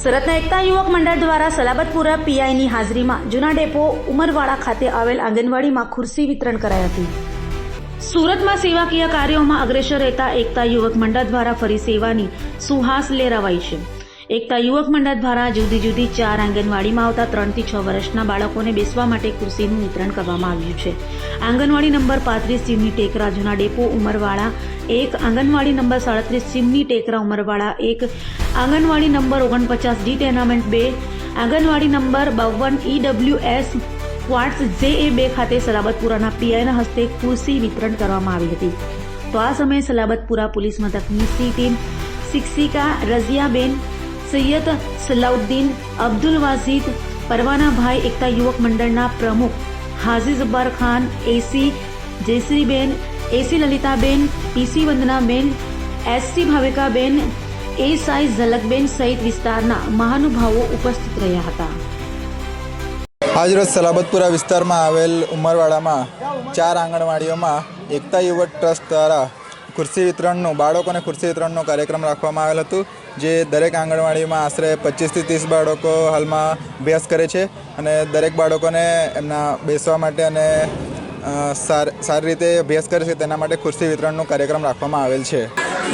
સુરતના એકતા યુવક મંડળ દ્વારા સલાબતપુરા પીઆઈની હાજરીમાં જૂના ડેપો ઉમરવાડા ખાતે આવેલ આંગણવાડીમાં ખુરશી વિતરણ કરાઈ હતી. સુરતમાં સેવાકીય કાર્યોમાં અગ્રેસર રહેતા એકતા યુવક મંડળ દ્વારા ફરી સેવાની સુહાસ લેરાવાઈ છે. એકતા યુવક મંડળ દ્વારા જુદી જુદી ચાર આંગણવાડીમાં આવતા ત્રણથી છ વર્ષના બાળકોને બેસવા માટે ખુરશીનું વિતરણ કરવામાં આવ્યું છે. આંગણવાડી નંબર પાંત્રીસ સીમની ટેકરા જૂના ડેપો ઉમરવાળા એક, આંગણવાડી નંબર સાડત્રીસ ચીમની ટેકરા ઉમરવાળા એક, આંગણવાડી નંબર ઓગણપચાસ ડી ટેનામેન્ટ બે, આંગણવાડી નંબર બાવન ઈડબ્લ્યુ એસ ક્વાર્ટ્સ જે એ બે ખાતે સલાબતપુરાના પીઆઈના હસ્તે ખુરશી વિતરણ કરવામાં આવી હતી. તો આ સમયે સલાબતપુરા પોલીસ મથકની સી ટીમ શિક્ષિકા રઝિયાબેન સૈયદ સલાઉદ્દીન અબ્દુલ વાઝીદ પરવાનાભાઈ એકતા યુવક મંડળના પ્રમુખ Haji Jabbar Khan AC Jayshreeben AC Lalitaben PC Vandanaben SC Bhavikaben SI Zalakben સહિત વિસ્તારના મહાનુભાવો ઉપસ્થિત રહ્યા હતા. આજરોજ સલાબતપુરા વિસ્તારમાં આવેલ ઉમરવાડામાં ચાર આંગણવાડીઓમાં એકતા યુવક ટ્રસ્ટ દ્વારા ખુરશી વિતરણનું, બાળકોને ખુરશી વિતરણનો કાર્યક્રમ રાખવામાં આવેલ હતું, જે દરેક આંગણવાડીમાં આશરે પચીસથી ત્રીસ બાળકો હાલમાં અભ્યાસ કરે છે અને દરેક બાળકોને એમના બેસવા માટે અને સારી રીતે અભ્યાસ કરે છે, તેના માટે ખુરશી વિતરણનો કાર્યક્રમ રાખવામાં આવેલ છે.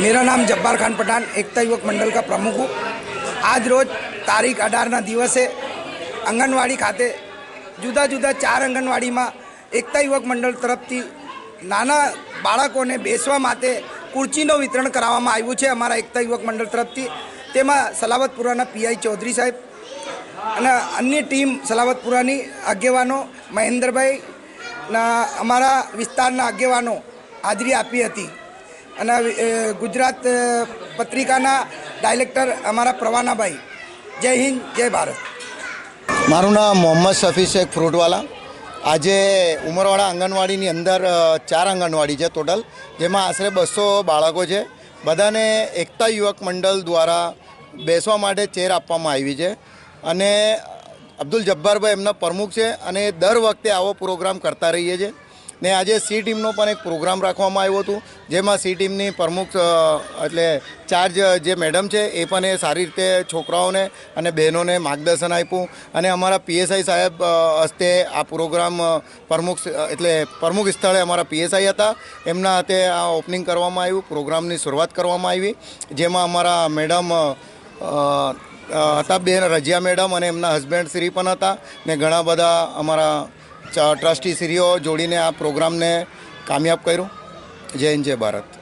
મેરા નામ જબ્બાર ખાન પઠાન એકતા યુવક મંડળ કા પ્રમુખ હું. આજ રોજ તારીખ અઢારના દિવસે આંગણવાડી ખાતે જુદા જુદા ચાર આંગણવાડીમાં એકતા યુવક મંડળ તરફથી નાના બાળકોને બેસવા માટે ખુરચીનું વિતરણ કરાવવામાં આવ્યું છે અમારા એકતા યુવક મંડળ તરફથી. તેમાં સલાવતપુરાના પીઆઈ ચૌધરી સાહેબ અને અન્ય ટીમ સલાવતપુરાની આગેવાનો મહેન્દ્રભાઈ ના અમારા વિસ્તારના આગેવાનો હાજરી આપી હતી. અને ગુજરાત પત્રિકાના ડાયરેક્ટર અમારા પ્રવાનાભાઈ. જય હિન્દ, જય ભારત. મારું નામ મોહમ્મદ શફી શેખ ફ્રૂટવાલા. આજે ઉમરવાડા આંગણવાડીની અંદર ચાર આંગણવાડી છે ટોટલ, જેમાં આશરે બસો બાળકો છે. બધાને એકતા યુવક મંડળ દ્વારા બેસવા માટે ચેર આપવામાં આવી છે. અને અબ્દુલ જબ્બારભાઈ એમના પ્રમુખ છે અને દર વખતે આવો પ્રોગ્રામ કરતા રહીએ છીએ. ને આજે સી ટીમનો પણ એક પ્રોગ્રામ રાખવામાં આવ્યો હતું, જેમાં સી ટીમની પ્રમુખ એટલે ચાર્જ, જે મેડમ છે, એ પણ એ સારી રીતે છોકરાઓને અને બહેનોને માર્ગદર્શન આપ્યું અને અમારા પીએસઆઈ સાહેબ હસ્તે આ પ્રોગ્રામ પ્રમુખ, એટલે પ્રમુખ સ્થળે અમારા પીએસઆઈ હતા. એમના હાથે આ ઓપનિંગ કરવામાં આવ્યું, પ્રોગ્રામની શરૂઆત કરવામાં આવી, જેમાં અમારા મેડમ હતા, બેન રજિયા મેડમ અને એમના હસબન્ડ શ્રી પણ હતા ને ઘણા બધા અમારા ચ- ટ્રસ્ટી શ્રીઓ જોડીને આ પ્રોગ્રામને કામયાબ કર્યું. જય હિન્દ જય ભારત.